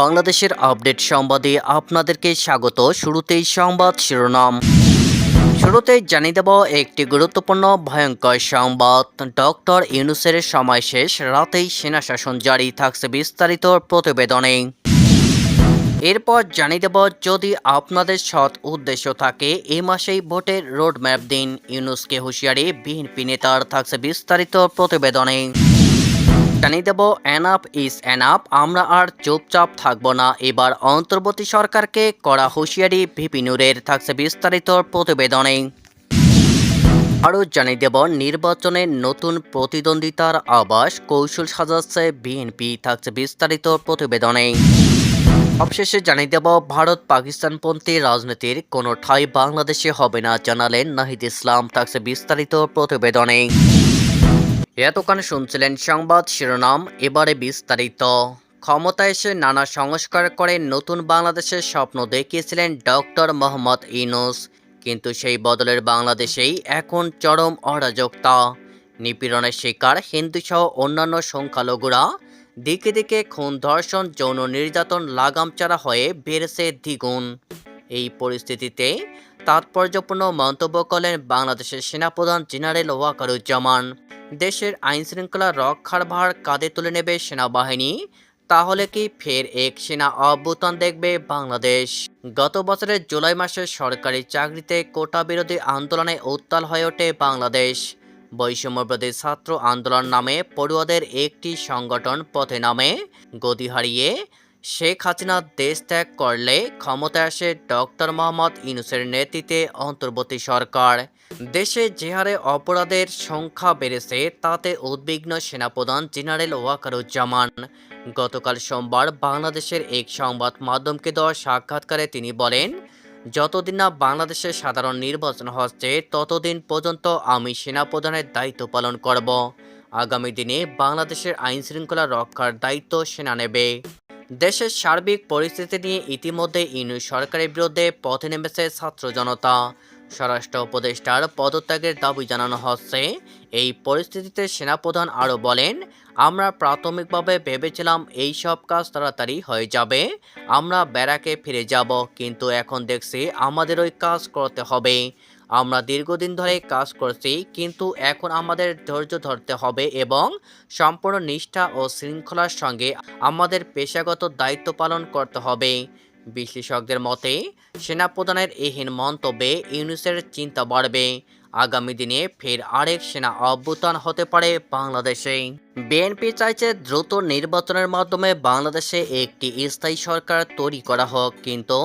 বাংলাদেশের আপডেট সংবাদে আপনাদেরকে স্বাগত। শুরুতেই সংবাদ শিরোনাম। শুরুতেই জানিয়ে দেব, একটি গুরুত্বপূর্ণ ভয়ঙ্কর সংবাদ। ডক্টর ইউনুসের সময় শেষ, রাতেই সেনা শাসন জারি, থাকছে বিস্তারিত প্রতিবেদনে। এরপর জানিয়ে দেব, যদি আপনাদের সৎ উদ্দেশ্য থাকে, এ মাসেই ভোটের রোডম্যাপ দিন। ইউনুসকে হুঁশিয়ারি, বিএনপি নেতার, থাকছে বিস্তারিত প্রতিবেদনে। জানিয়ে দেব অ্যানাপ ইজ অ্যানাপ আমরা আর চুপচাপ থাকব না। এবার অন্তর্বর্তী সরকারকে করা হুঁশিয়ারি, ভিপি নুরের থাকছে বিস্তারিত প্রতিবেদনে। আরও জানিয়ে দেব, নির্বাচনে নতুন প্রতিদ্বন্দ্বিতার আবাস কৌশল সাজাচ্ছে বিএনপি, থাকছে বিস্তারিত প্রতিবেদনে। অবশেষে জানিয়ে দেব, ভারত পাকিস্তানপন্থী রাজনীতির কোনো ঠাঁই বাংলাদেশে হবে না জানালেন নাহিদ ইসলাম, থাকছে বিস্তারিত প্রতিবেদনে। এতক্ষণ শুনছিলেন সংবাদ শিরোনাম, এবারে বিস্তারিত। ক্ষমতায় এসে নানা সংস্কার করে নতুন বাংলাদেশের স্বপ্ন দেখিয়েছিলেন ডক্টর মোহাম্মদ ইনুস কিন্তু সেই বদলের বাংলাদেশেই এখন চরম অরাজকতা। নিপীড়নের শিকার হিন্দুসহ অন্যান্য সংখ্যালঘুরা দিকে দিকে খুন ধর্ষণ, যৌন নির্যাতন লাগামচারা হয়ে বেড়েছে দ্বিগুণ। এই পরিস্থিতিতে তাৎপর্যপূর্ণ মন্তব্য করলেন বাংলাদেশের সেনাপ্রধান জেনারেল ওয়াকারুজ্জামান। দেশের আইন শৃঙ্খলা রক্ষার ভার কাঁধে তুলে নেবে সেনাবাহিনী, তাহলে কি ফের এক সেনা অভ্যুত্থান দেখবে বাংলাদেশ? গত বছরের জুলাই মাসে সরকারি চাকরিতে কোটা বিরোধী আন্দোলনে উত্তাল হয়ে ওঠে বাংলাদেশ। বৈষম্যবাদী ছাত্র আন্দোলন নামে পড়ুয়াদের একটি সংগঠন পথে নামে। গদি হারিয়ে শেখ হাসিনা দেশ ত্যাগ করলে ক্ষমতায় আসে ডক্টর মোহাম্মদ ইউনুসের নেতৃত্বে অন্তর্বর্তী সরকার। দেশে যে হারে অপরাধের সংখ্যা বেড়েছে, তাতে উদ্বিগ্ন সেনাপ্রধান জেনারেল ওয়াকারুজ্জামান। গতকাল সোমবার বাংলাদেশের এক সংবাদ মাধ্যমকে দেওয়া সাক্ষাৎকারে তিনি বলেন, যতদিন না বাংলাদেশের সাধারণ নির্বাচন হচ্ছে, ততদিন পর্যন্ত আমি সেনাপ্রধানের দায়িত্ব পালন করব। আগামী দিনে বাংলাদেশের আইন শৃঙ্খলা রক্ষার দায়িত্ব সেনা নেবে। দেশের সার্বিক পরিস্থিতি নিয়ে ইতিমধ্যে ইনু সরকারের বিরুদ্ধে পথে নেমেছে ছাত্র জনতা। স্বরাষ্ট্র উপদেষ্টার পদত্যাগের দাবি জানানো হচ্ছে, এই পরিস্থিতিতে সেনাপ্রধান আরও বলেন, আমরা প্রাথমিকভাবে ভেবেছিলাম এই সব কাজ তাড়াতাড়ি হয়ে যাবে, আমরা ব্যারাকে ফিরে যাব, কিন্তু এখন দেখছি আমাদের ওই কাজ করতে হবে। আমরা দীর্ঘদিন ধরে কাজ করছি, কিন্তু এখন আমাদের ধৈর্য ধরতে হবে এবং সম্পূর্ণ নিষ্ঠা ও শৃঙ্খলার সঙ্গে আমাদের পেশাগত দায়িত্ব পালন করতে হবে। বিশ্লেষকদের মতে, সেনাপ্রধানের এহীন মন্তব্যে ইউনুসের চিন্তা বাড়বে। আগামী দিনে ফের আরেক সেনা অভ্যুত্থান হতে পারে বাংলাদেশে। বিএনপি চাইছে দ্রুত নির্বাচনের মাধ্যমে বাংলাদেশে একটি স্থায়ী সরকার তৈরি করা হোক, কিন্তু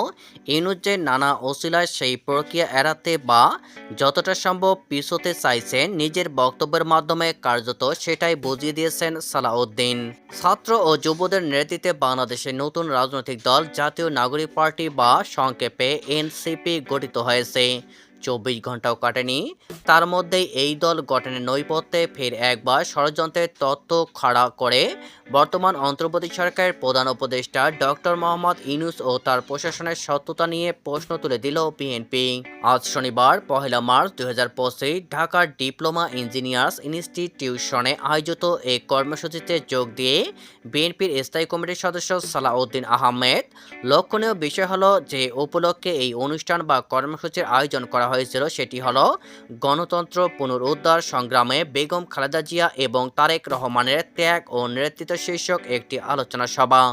যে নানা অশিলায় সেই প্রক্রিয়া এড়াতে বা যতটা সম্ভব পিছোতে চাইছেন নিজের বক্তব্যের মাধ্যমে কার্যত সেটাই বুঝিয়ে দিয়েছেন সালাউদ্দিন। ছাত্র ও যুবদের নেতৃত্বে বাংলাদেশের নতুন রাজনৈতিক দল, জাতীয় নাগরিক পার্টি বা সংক্ষেপে এনসিপি গঠিত হয়েছে। চব্বিশ ঘন্টাও কাটেনি। তার মধ্যে এই দল গঠনের নৈপথ্যে ফের একবার ষড়যন্ত্রের তত্ত্ব খাড়া করে। বর্তমান অন্তর্বর্তী সরকারের প্রধান উপদেষ্টা ডক্টর মোহাম্মদ ইনুস ও তার প্রশাসনের সত্যতা নিয়ে প্রশ্ন তুলে দিল বিএনপি। আজ শনিবার, পহেলা মার্চ দুই হাজার পঁচিশ, ঢাকার ডিপ্লোমা ইঞ্জিনিয়ার্স ইনস্টিটিউশনে আয়োজিত এই কর্মসূচিতে যোগ দিয়ে বিএনপির স্থায়ী কমিটির সদস্য সালাউদ্দিন আহমেদ। লক্ষণীয় বিষয় হলো যে, উপলক্ষে এই অনুষ্ঠান বা কর্মসূচির আয়োজন করা হয়েছিল সেটি হল গণতন্ত্র পুনরুদ্ধার সংগ্রামে বেগম খালেদা জিয়া এবং তারেক রহমানের ত্যাগ ও নেতৃত্ব শীর্ষক একটি আলোচনা সভা।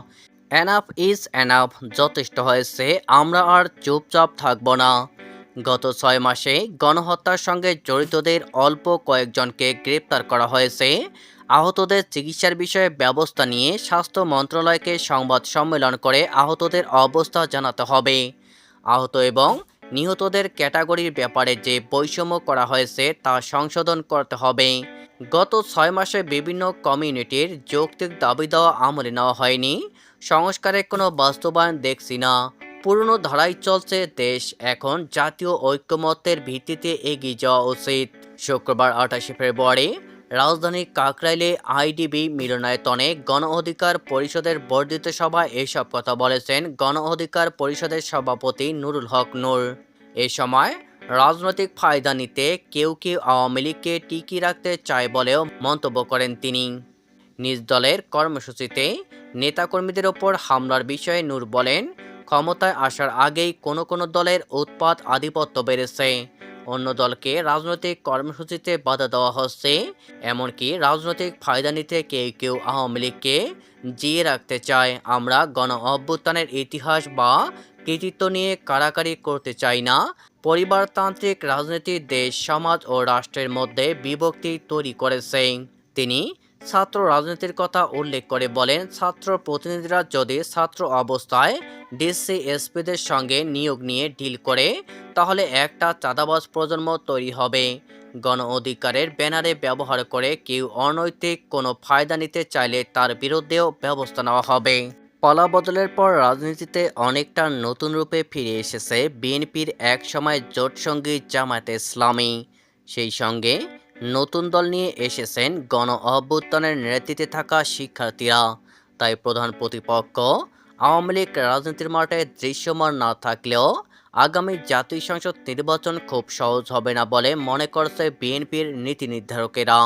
এনাফ ইজ এনাফ যথেষ্ট হয়েছে, আমরা আর চুপচাপ থাকব না। গত ছয় মাসে গণহত্যার সঙ্গে জড়িতদের অল্প কয়েকজনকে গ্রেপ্তার করা হয়েছে। আহতদের চিকিৎসার বিষয়ে ব্যবস্থা নিয়ে স্বাস্থ্য মন্ত্রণালয়কে সংবাদ সম্মেলন করে আহতদের অবস্থা জানাতে হবে। আহত এবং নিহতদের ক্যাটাগরির ব্যাপারে যে বৈষম্য করা হয়েছে তা সংশোধন করতে হবে। গত ছয় মাসে বিভিন্ন কমিউনিটির যৌক্তিক দাবি দেওয়া আমলে নেওয়া হয়নি। সংস্কারের কোনো বাস্তবায়ন দেখছি না। পুরনো ধারায় চলছে দেশ। এখন জাতীয় ঐক্যমত্যের ভিত্তিতে এগিয়ে যাওয়া উচিত। শুক্রবার আঠাশে ফেব্রুয়ারি রাজধানীর কাকরাইলে আইডিবি মিলনায়তনে গণ অধিকার পরিষদের বর্ধিত সভায় এসব কথা বলেছেন গণ অধিকার পরিষদের সভাপতি নুরুল হক নূর। এ সময় রাজনৈতিক ফায়দা নিতে কেউ কেউ আওয়ামী লীগকে টিকিয়ে রাখতে চায় বলেও মন্তব্য করেন তিনি। নিজ দলের কর্মসূচিতে নেতাকর্মীদের ওপর হামলার বিষয়ে নূর বলেন, ক্ষমতায় আসার আগেই কোনো কোনো দলের উৎপাত আধিপত্য বেড়েছে। অন্য দলকে রাজনৈতিক কর্মসূচিতে বাধা দেওয়া হচ্ছে। এমনকি রাজনৈতিক ফায়দা নিতে কেউ কেউ আওয়ামী লীগকে জিয়ে রাখতে চায়। আমরা গণ অভ্যুত্থানের ইতিহাস বা কৃতিত্ব নিয়ে কারাকারি করতে চাই না। পরিবারতান্ত্রিক রাজনীতি দেশ, সমাজ ও রাষ্ট্রের মধ্যে বিভক্তি তৈরি করেছে। তিনি ছাত্র রাজনীতির কথা উল্লেখ করে বলেন, ছাত্র প্রতিনিধিরা যদি ছাত্র অবস্থায় ডিসি এসপিদের সঙ্গে নিয়োগ নিয়ে ডিল করে, তাহলে একটা চাঁদাবাজ প্রজন্ম তৈরি হবে। গণ অধিকারের ব্যানারে ব্যবহার করে কেউ অনৈতিক কোনো ফায়দা নিতে চাইলে তার বিরুদ্ধেও ব্যবস্থা নেওয়া হবে। পালা বদলের পর রাজনীতিতে অনেকটা নতুন রূপে ফিরে এসেছে বিএনপির এক সময় জোটসঙ্গী জামায়াতে ইসলামী। সেই সঙ্গে নতুন দল নিয়ে এসেছেন গণ অভ্যুত্থানের নেতৃত্বে থাকা শিক্ষার্থীরা। তাই প্রধান প্রতিপক্ষ, আওয়ামী লীগ রাজনীতির মাঠে দৃশ্যমান না থাকলেও আগামী জাতীয় সংসদ নির্বাচন খুব সহজ হবে না বলে মনে করছে বিএনপির নীতি নির্ধারকেরা।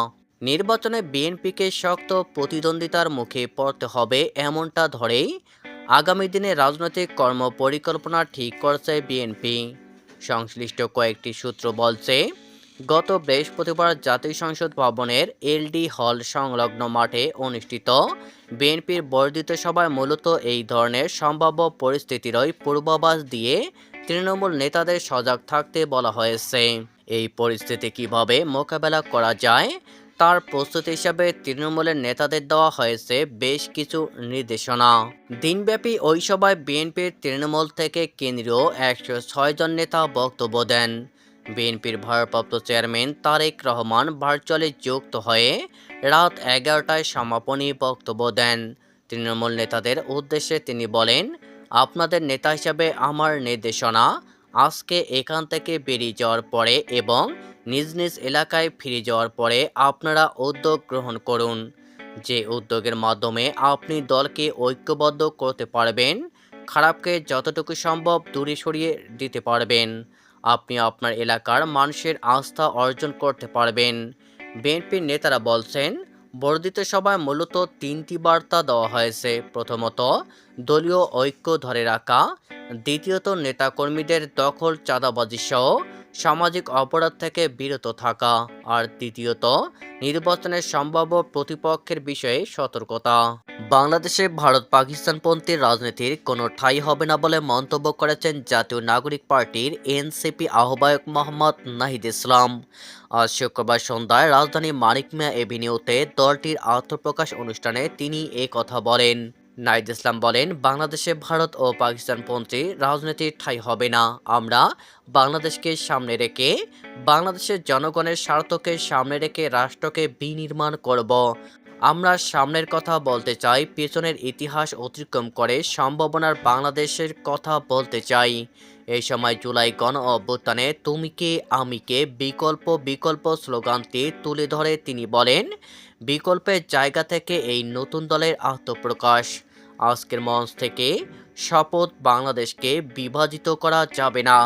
নির্বাচনে বিএনপিকে শক্ত প্রতিদ্বন্দ্বিতার মুখে পড়তে হবে এমনটা ধরেই আগামী দিনে রাজনৈতিক কর্ম পরিকল্পনা ঠিক করছে বিএনপি। সংশ্লিষ্ট কয়েকটি সূত্র বলছে গত বৃহস্পতিবার জাতীয় সংসদ ভবনের এলডি হল সংলগ্ন মাঠে অনুষ্ঠিত বিএনপির বর্ধিত সভায় মূলত এই ধরনের সম্ভাব্য পরিস্থিতিরই পূর্বাভাস দিয়ে তৃণমূল নেতাদের সজাগ থাকতে বলা হয়েছে। এই পরিস্থিতি কীভাবে মোকাবেলা করা যায়, তার প্রস্তুতি হিসাবে তৃণমূলের নেতাদের দেওয়া হয়েছে বেশ কিছু নির্দেশনা। দিনব্যাপী ওই সভায় বিএনপির তৃণমূল থেকে কেন্দ্রীয় একশো ছয় জন নেতা বক্তব্য দেন। বিএনপির ভারপ্রাপ্ত চেয়ারম্যান তারেক রহমান ভার্চুয়ালি যুক্ত হয়ে রাত এগারোটায় সমাপনী বক্তব্য দেন। তৃণমূল নেতাদের উদ্দেশ্যে তিনি বলেন, আপনাদের নেতা হিসাবে আমার নির্দেশনা, আজকে এখান থেকে বেরিয়ে যাওয়ার পরে এবং নিজ নিজ এলাকায় ফিরে যাওয়ার পরে আপনারা উদ্যোগ গ্রহণ করুন। যে উদ্যোগের মাধ্যমে আপনি দলকে ঐক্যবদ্ধ করতে পারবেন, খারাপকে যতটুকু সম্ভব দূরে সরিয়ে দিতে পারবেন। আপনি আপনার এলাকার মানুষের আস্থা অর্জন করতে পারবেন। বিএনপির নেতারা বলছেন, বর্ধিত সভায় মূলত তিনটি বার্তা দেওয়া হয়েছে। প্রথমত, দলীয় ঐক্য ধরে রাখা। দ্বিতীয়ত, নেতাকর্মীদের দখল চাঁদাবাজি সহ সামাজিক অপরাধ থেকে বিরত থাকা। আর তৃতীয়ত নির্বাচনের সম্ভাব্য প্রতিপক্ষের বিষয়ে সতর্কতা। বাংলাদেশে ভারত পাকিস্তানপন্থী রাজনীতির কোনো ঠাঁই হবে না বলে মন্তব্য করেছেন জাতীয় নাগরিক পার্টির এনসিপি আহ্বায়ক মোহাম্মদ নাহিদ ইসলাম। আজ শুক্রবার সন্ধ্যায় রাজধানী মানিক মিয়া এভিনিউতে দলটির আত্মপ্রকাশ অনুষ্ঠানে তিনি এ কথা বলেন। নাইদ ইসলাম বলেন, বাংলাদেশে ভারত ও পাকিস্তানপন্থী রাজনীতির ঠাই হবে না। আমরা বাংলাদেশকে সামনে রেখে, বাংলাদেশের জনগণের স্বার্থকে সামনে রেখে রাষ্ট্রকে বিনির্মাণ করব। আমরা সামনের কথা বলতে চাই, পেছনের ইতিহাস অতিক্রম করে সম্ভাবনার বাংলাদেশের কথা বলতে চাই। এই সময় জুলাই গণ অভ্যুত্থানে তুমি কে, আমি কে, বিকল্প বিকল্প স্লোগানটি তুলে ধরে তিনি বলেন বিকল্পের জায়গা থেকে এই নতুন দলের আত্মপ্রকাশ। আজকের মঞ্চ থেকে শপথ বাংলাদেশকে বিভাজিত করা যাবে না।